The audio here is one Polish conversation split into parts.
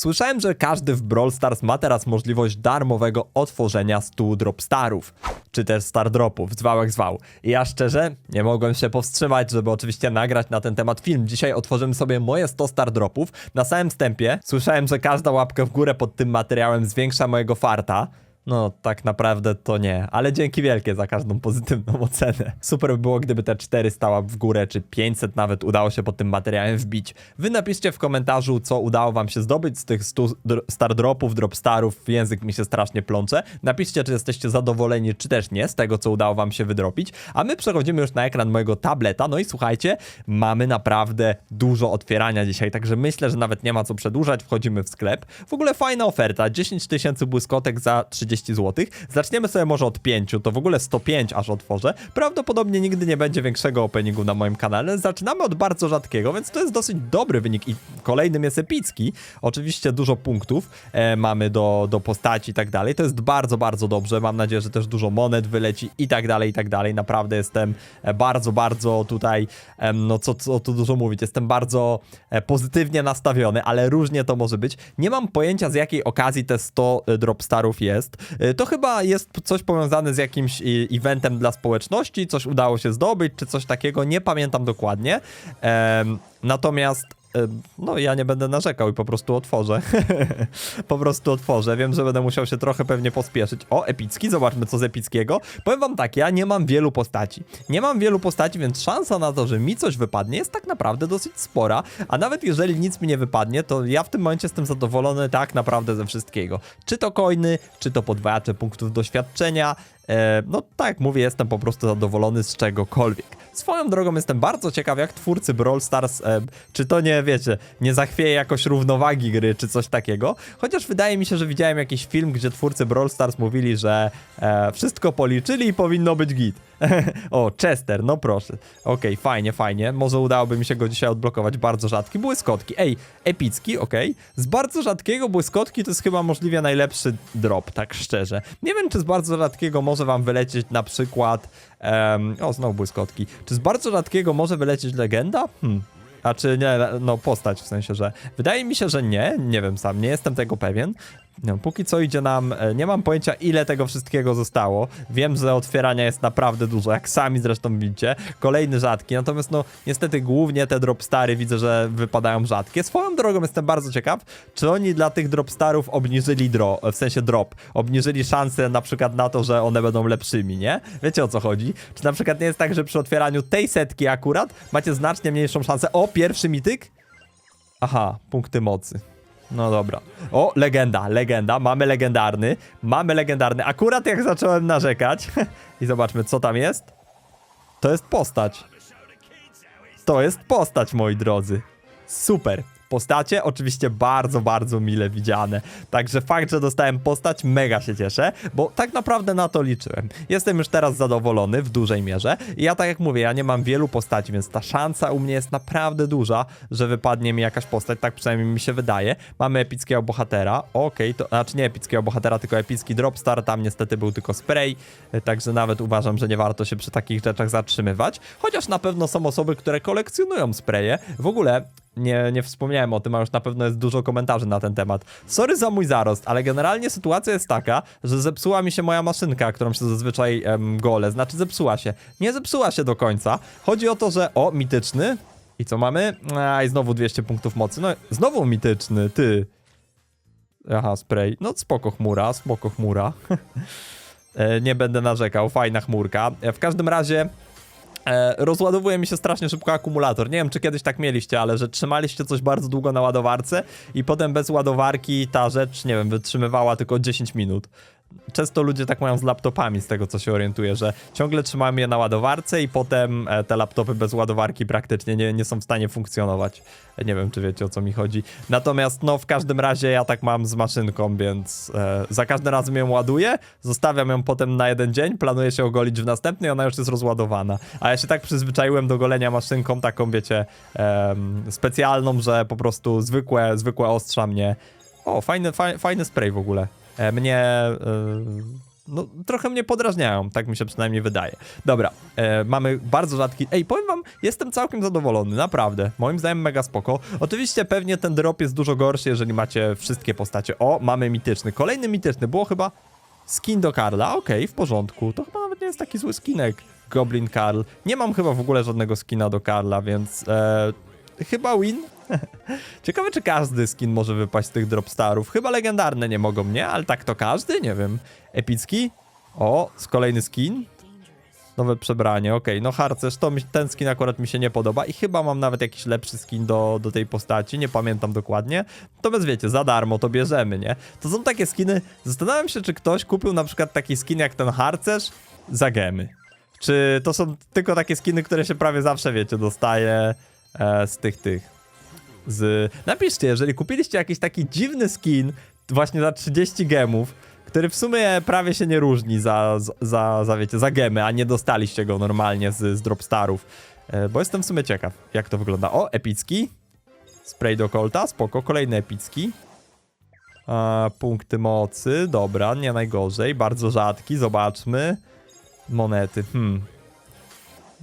Słyszałem, że każdy w Brawl Stars ma teraz możliwość darmowego otworzenia 100 dropstarów, czy też star dropów, zwał jak zwał. I ja szczerze nie mogłem się powstrzymać, żeby oczywiście nagrać na ten temat film. Dzisiaj otworzymy sobie moje 100 star dropów. Na samym wstępie słyszałem, że każda łapka w górę pod tym materiałem zwiększa mojego farta. No, tak naprawdę to nie, ale dzięki wielkie za każdą pozytywną ocenę. Super by było, gdyby te 400 łap w górę, czy 500 nawet udało się pod tym materiałem wbić. Wy napiszcie w komentarzu, co udało wam się zdobyć z tych 100 dr- star dropów, dropstarów, język mi się strasznie plącze. Napiszcie, czy jesteście zadowoleni, czy też nie z tego, co udało wam się wydropić. A my przechodzimy już na ekran mojego tableta, no i słuchajcie, mamy naprawdę dużo otwierania dzisiaj, także myślę, że nawet nie ma co przedłużać, wchodzimy w sklep. W ogóle fajna oferta, 10 tysięcy błyskotek za 30 zł. Zaczniemy sobie może od 5, to w ogóle 105 aż otworzę. Prawdopodobnie nigdy nie będzie większego openingu na moim kanale. Zaczynamy od bardzo rzadkiego, więc to jest dosyć dobry wynik i kolejnym jest epicki. Oczywiście dużo punktów e, mamy do, do postaci i tak dalej. To jest bardzo, bardzo dobrze. Mam nadzieję, że też dużo monet wyleci i tak dalej, i tak dalej. Naprawdę jestem e, bardzo, bardzo tutaj, em, no co, co tu dużo mówić, jestem bardzo e, pozytywnie nastawiony, ale różnie to może być. Nie mam pojęcia z jakiej okazji te 100 dropstarów jest. E, To chyba jest coś powiązane z jakimś e, eventem dla społeczności, coś udało się zdobyć, czy coś takiego, nie pamiętam dokładnie. Natomiast no ja nie będę narzekał i po prostu otworzę. po prostu otworzę. Wiem, że będę musiał się trochę pewnie pospieszyć. O, epicki, zobaczmy co z epickiego. Powiem wam tak, ja nie mam wielu postaci. Nie mam wielu postaci, więc szansa na to, że mi coś wypadnie jest tak naprawdę dosyć spora. A nawet jeżeli nic mi nie wypadnie, to ja w tym momencie jestem zadowolony tak naprawdę ze wszystkiego. Czy to coiny, czy to podwajacze punktów doświadczenia. E, no tak jak mówię, jestem po prostu zadowolony z czegokolwiek. Swoją drogą jestem bardzo ciekaw, jak twórcy Brawl Stars, e, czy to nie, wiecie, nie zachwieje jakoś równowagi gry, czy coś takiego. Chociaż wydaje mi się, że widziałem jakiś film, gdzie twórcy Brawl Stars mówili, że e, wszystko policzyli i powinno być git. o, Chester, no proszę. Okej, fajnie, fajnie. Może udałoby mi się go dzisiaj odblokować. Bardzo rzadki. Błyskotki. Ej, epicki, okej. Z bardzo rzadkiego błyskotki to jest chyba możliwie najlepszy drop, tak szczerze. Nie wiem, czy z bardzo rzadkiego może wam wylecieć na przykład... em, o, znowu błyskotki. Czy z bardzo rzadkiego może wylecieć legenda? Hmm. A czy nie, no postać w sensie, że wydaje mi się, że nie, nie wiem sam, nie jestem tego pewien. No, póki co idzie nam, e, nie mam pojęcia ile tego wszystkiego zostało. Wiem, że otwierania jest naprawdę dużo, jak sami zresztą widzicie. Kolejny rzadki, natomiast no niestety głównie te dropstary widzę, że wypadają rzadkie. Swoją drogą jestem bardzo ciekaw, czy oni dla tych dropstarów obniżyli dro, w sensie drop, obniżyli szanse na przykład na to, że one będą lepszymi, nie? Wiecie o co chodzi? Czy na przykład nie jest tak, że przy otwieraniu tej setki akurat macie znacznie mniejszą szansę? O, pierwszy mityk? Aha, punkty mocy. No dobra. O, legenda, legenda. Mamy legendarny. Mamy legendarny. Akurat jak zacząłem narzekać. I zobaczmy, co tam jest. To jest postać. To jest postać, moi drodzy. Super. Postacie oczywiście bardzo, bardzo mile widziane. Także fakt, że dostałem postać, mega się cieszę, bo tak naprawdę na to liczyłem. Jestem już teraz zadowolony w dużej mierze. I ja tak jak mówię, ja nie mam wielu postaci, więc ta szansa u mnie jest naprawdę duża, że wypadnie mi jakaś postać, tak przynajmniej mi się wydaje. Mamy epickiego bohatera, okej, to znaczy nie epickiego bohatera, tylko epicki dropstar, tam niestety był tylko spray, także nawet uważam, że nie warto się przy takich rzeczach zatrzymywać. Chociaż na pewno są osoby, które kolekcjonują spraye. W ogóle nie, nie wspomniałem o tym, a już na pewno jest dużo komentarzy na ten temat. Sorry za mój zarost, ale generalnie sytuacja jest taka, że zepsuła mi się moja maszynka, którą się zazwyczaj em, gole. Znaczy zepsuła się. Nie zepsuła się do końca. Chodzi o to, że o, mityczny. I co mamy? A, i znowu 200 punktów mocy. No, znowu mityczny, ty. Aha, spray. No spoko chmura, spoko chmura. E, nie będę narzekał, fajna chmurka. E, W każdym razie E, rozładowuje mi się strasznie szybko akumulator. Nie wiem, czy kiedyś tak mieliście, ale że trzymaliście coś bardzo długo na ładowarce i potem bez ładowarki ta rzecz, nie wiem, wytrzymywała tylko 10 minut. Często ludzie tak mają z laptopami, z tego co się orientuję, że ciągle trzymają je na ładowarce i potem e, te laptopy bez ładowarki praktycznie nie, nie są w stanie funkcjonować. E, Nie wiem, czy wiecie o co mi chodzi. Natomiast, no, w każdym razie ja tak mam z maszynką, więc e, za każdym razem ją ładuję, zostawiam ją potem na jeden dzień, planuję się ogolić w następny i ona już jest rozładowana. A ja się tak przyzwyczaiłem do golenia maszynką taką, wiecie, em, specjalną, że po prostu zwykłe, zwykłe ostrza mnie... O, fajny, faj, fajny spray w ogóle. E, mnie... e, no, trochę mnie podrażniają, tak mi się przynajmniej wydaje. Dobra, e, mamy bardzo rzadki... Ej, powiem wam, jestem całkiem zadowolony, naprawdę. Moim zdaniem mega spoko. Oczywiście pewnie ten drop jest dużo gorszy, jeżeli macie wszystkie postacie. O, mamy mityczny. Kolejny mityczny, było chyba skin do Karla, okej, w porządku. To chyba nawet nie jest taki zły skinek. Goblin Karl. Nie mam chyba w ogóle żadnego skina do Karla, więc e, chyba win. Ciekawe, czy każdy skin może wypaść z tych dropstarów. Chyba legendarne nie mogą, nie? Ale tak to każdy? Nie wiem. Epicki? O, z kolejny skin. Nowe przebranie, okej. No harcerz, to mi, ten skin akurat mi się nie podoba i chyba mam nawet jakiś lepszy skin do, do tej postaci, nie pamiętam dokładnie. To bez wiecie, za darmo to bierzemy, nie? To są takie skiny, zastanawiam się, czy ktoś kupił na przykład taki skin jak ten harcerz za gemy. Czy to są tylko takie skiny, które się prawie zawsze, wiecie, dostaje e, z tych, tych, z... Napiszcie, jeżeli kupiliście jakiś taki dziwny skin właśnie za 30 gemów, który w sumie prawie się nie różni za, za, za wiecie, za gemy, a nie dostaliście go normalnie z, z dropstarów. E, bo jestem w sumie ciekaw, jak to wygląda. O, epicki. Spray do kolta, spoko. Kolejny epicki. A, punkty mocy, dobra, nie najgorzej. Bardzo rzadki, zobaczmy. Monety, hmm.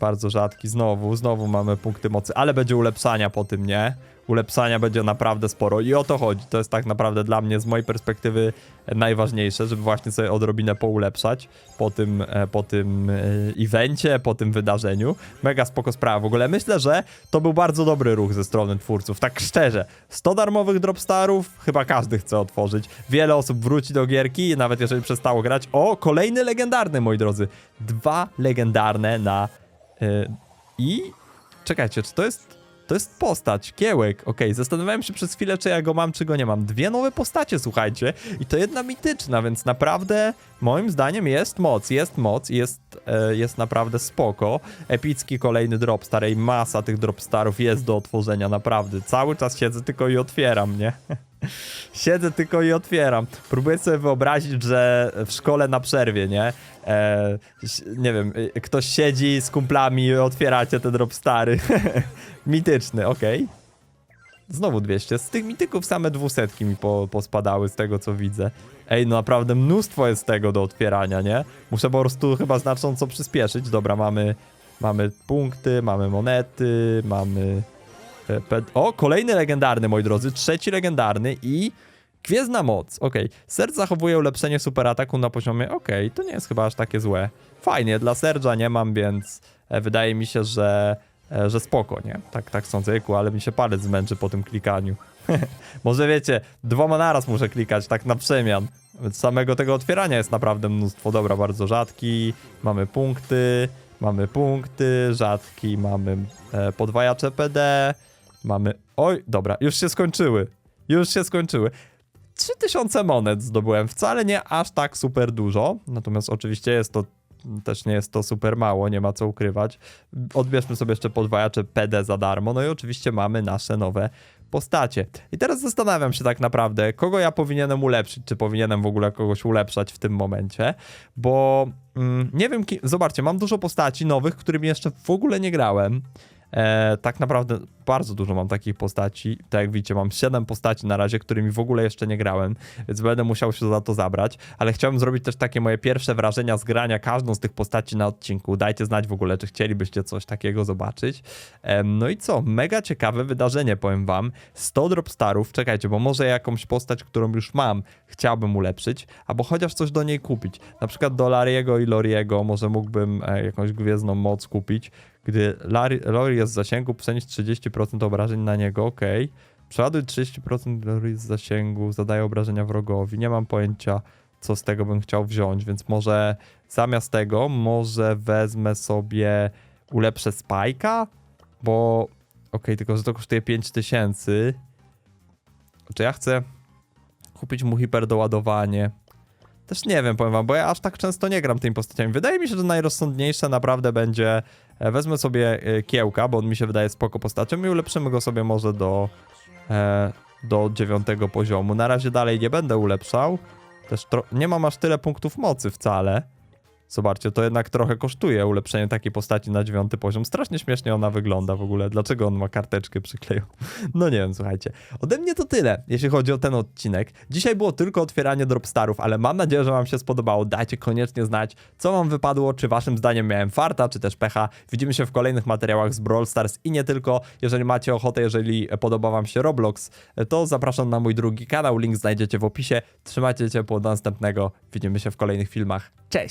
Bardzo rzadki, znowu, znowu mamy punkty mocy, ale będzie ulepszania po tym, nie? Ulepszania będzie naprawdę sporo i o to chodzi. To jest tak naprawdę dla mnie z mojej perspektywy najważniejsze, żeby właśnie sobie odrobinę poulepszać po tym, e, po tym e, evencie, po tym wydarzeniu. Mega spoko sprawa. W ogóle myślę, że to był bardzo dobry ruch ze strony twórców. Tak szczerze, 100 darmowych dropstarów chyba każdy chce otworzyć. Wiele osób wróci do gierki, nawet jeżeli przestało grać. O, kolejny legendarny, moi drodzy. Dwa legendarne na I czekajcie, czy to jest. To jest postać, kiełek. Okej, zastanawiałem się przez chwilę, czy ja go mam, czy go nie mam. Dwie nowe postacie, słuchajcie. I to jedna mityczna, więc naprawdę moim zdaniem jest moc, jest moc, jest, e, jest naprawdę spoko. Epicki kolejny drop starej, masa tych dropstarów jest do otworzenia, naprawdę. Cały czas siedzę tylko i otwieram, nie? Siedzę tylko i otwieram. Próbuję sobie wyobrazić, że w szkole na przerwie, nie? E, nie wiem, y, ktoś siedzi z kumplami i otwieracie te dropstary. Mityczny, okej. Znowu 200. Z tych mityków same dwusetki mi po, pospadały z tego, co widzę. Ej, no naprawdę mnóstwo jest tego do otwierania, nie? Muszę po prostu chyba znacząco przyspieszyć. Dobra, mamy, mamy punkty, mamy monety, mamy... e, O, kolejny legendarny, moi drodzy. Trzeci legendarny i... Gwiezdna moc, okej. Serc zachowuje ulepszenie superataku na poziomie, okej, to nie jest chyba aż takie złe. Fajnie, dla Serge'a nie mam, więc e, wydaje mi się, że, e, że spoko, nie? Tak, tak sądzę, Jejku, ale mi się palec zmęczy po tym klikaniu. Może wiecie, dwoma naraz muszę klikać, tak na przemian. Samego tego otwierania jest naprawdę mnóstwo. Dobra, bardzo rzadki, mamy punkty, mamy punkty, rzadki, mamy e, podwajacze PD, mamy... Oj, dobra, już się skończyły. Już się skończyły. 3000 monet zdobyłem, wcale nie aż tak super dużo, natomiast oczywiście jest to też nie jest to super mało, nie ma co ukrywać. Odbierzmy sobie jeszcze podwajacze PD za darmo, no i oczywiście mamy nasze nowe postacie. I teraz zastanawiam się tak naprawdę, kogo ja powinienem ulepszyć, czy powinienem w ogóle kogoś ulepszać w tym momencie, bo mm, nie wiem, zobaczcie, mam dużo postaci nowych, którymi jeszcze w ogóle nie grałem. E, tak naprawdę bardzo dużo mam takich postaci. Tak jak widzicie, mam 7 postaci na razie, którymi w ogóle jeszcze nie grałem, więc będę musiał się za to zabrać. Ale chciałbym zrobić też takie moje pierwsze wrażenia z grania każdą z tych postaci na odcinku. Dajcie znać w ogóle, czy chcielibyście coś takiego zobaczyć. Em, no i co? Mega ciekawe wydarzenie, powiem wam. 100 dropstarów. Czekajcie, bo może jakąś postać, którą już mam, chciałbym ulepszyć, albo chociaż coś do niej kupić. Na przykład do Lariego i Loriego może mógłbym e, jakąś gwiezdną moc kupić. Gdy Lori jest w zasięgu, przenieść 30% obrażeń na niego, ok. Przeładuj 30% Lori z zasięgu, zadaje obrażenia wrogowi. Nie mam pojęcia, co z tego bym chciał wziąć, więc może zamiast tego, może wezmę sobie, ulepszę Spajka, bo okej, tylko że to kosztuje 5000. Czy ja chcę kupić mu hiperdoładowanie? Też nie wiem, powiem wam, bo ja aż tak często nie gram tymi postaciami. Wydaje mi się, że najrozsądniejsze naprawdę będzie E, Wezmę sobie e, kiełka, bo on mi się wydaje spoko postacią i ulepszymy go sobie może do, e, do dziewiątego poziomu. Na razie dalej nie będę ulepszał. Też nie mam aż tyle punktów mocy wcale. Zobaczcie, to jednak trochę kosztuje ulepszenie takiej postaci na dziewiąty poziom. Strasznie śmiesznie ona wygląda w ogóle. Dlaczego on ma karteczkę przykleją? No nie wiem, słuchajcie. Ode mnie to tyle, jeśli chodzi o ten odcinek. Dzisiaj było tylko otwieranie dropstarów, ale mam nadzieję, że wam się spodobało. Dajcie koniecznie znać, co wam wypadło, czy waszym zdaniem miałem farta, czy też pecha. Widzimy się w kolejnych materiałach z Brawl Stars i nie tylko. Jeżeli macie ochotę, jeżeli podoba wam się Roblox, to zapraszam na mój drugi kanał. Link znajdziecie w opisie. Trzymajcie ciepło do następnego. Widzimy się w kolejnych filmach. Cześć!